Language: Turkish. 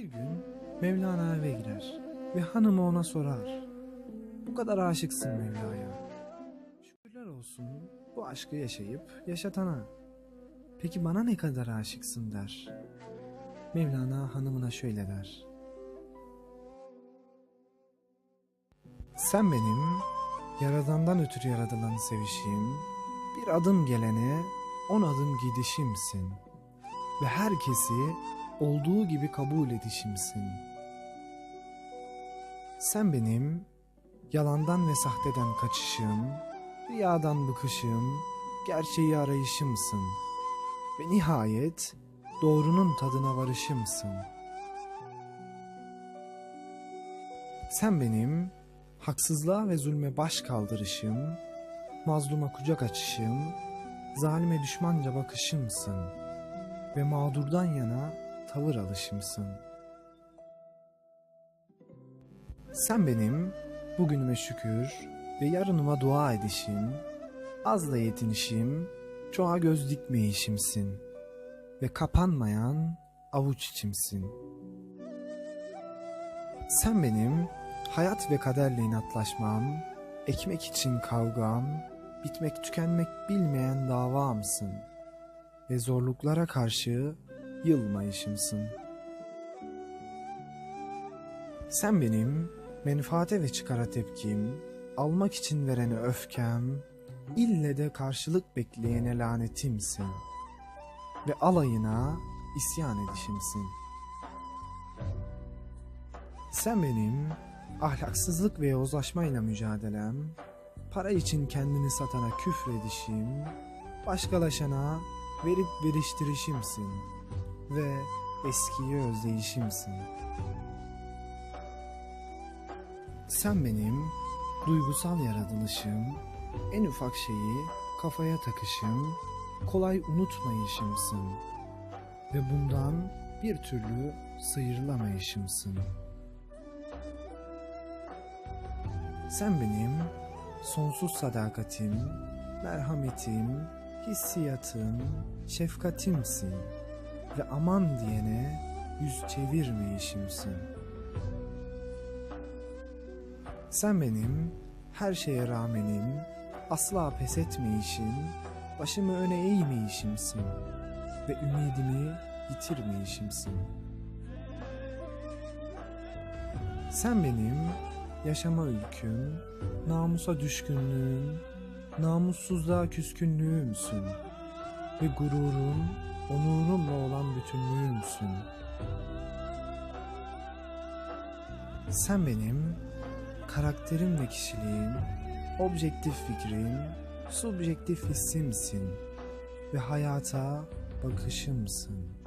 Bir gün Mevlana eve girer ve hanımı ona sorar. Bu kadar aşıksın Mevla'ya. Şükürler olsun bu aşkı yaşayıp yaşatana. Peki bana ne kadar aşıksın der. Mevlana hanımına şöyle der. Sen benim yaradandan ötürü yaradılan sevişim, bir adım gelene on adım gidişimsin ve herkesi olduğu gibi kabul edişimsin. Sen benim yalandan ve sahteden kaçışım, riyadan bıkışım, gerçeği arayışımsın ve nihayet doğrunun tadına varışımsın. Sen benim haksızlığa ve zulme baş kaldırışım, mazluma kucak açışım, zalime düşmanca bakışımsın ve mağdurdan yana tavır alışımsın. Sen benim bugünüme şükür ve yarınıma dua edişim, azla yetinişim, çoğa göz dikmeyişimsin ve kapanmayan avuç içimsin. Sen benim hayat ve kaderle inatlaşmam, ekmek için kavgam, bitmek tükenmek bilmeyen davamsın ve zorluklara karşı yılmayışımsın. Sen benim menfaate ve çıkara tepkim, almak için verene öfkem, ille de karşılık bekleyene lanetimsin ve alayına isyan edişimsin. Sen benim ahlaksızlık ve yozlaşmayla mücadelem, para için kendini satana küfredişim, başkalaşana verip veriştirişimsin ve eskiyi özleyişimsin. Sen benim duygusal yaratılışım, en ufak şeyi kafaya takışım, kolay unutmayışımsın ve bundan bir türlü sıyrılamayışımsın. Sen benim sonsuz sadakatim, merhametim, hissiyatım, şefkatimsin ve aman diyene yüz çevirmeyişimsin. Sen benim her şeye rağmenim, asla pes etmeyişim, başımı öne eğmeyişimsin ve ümidimi yitirmeyişimsin. Sen benim yaşama ülküm, namusa düşkünlüğüm, namussuzluğa küskünlüğümsün ve gururum, onurumla olan bütünlüğümsün. Sen benim karakterim ve kişiliğim, objektif fikrim, subjektif hissimsin ve hayata bakışımsın.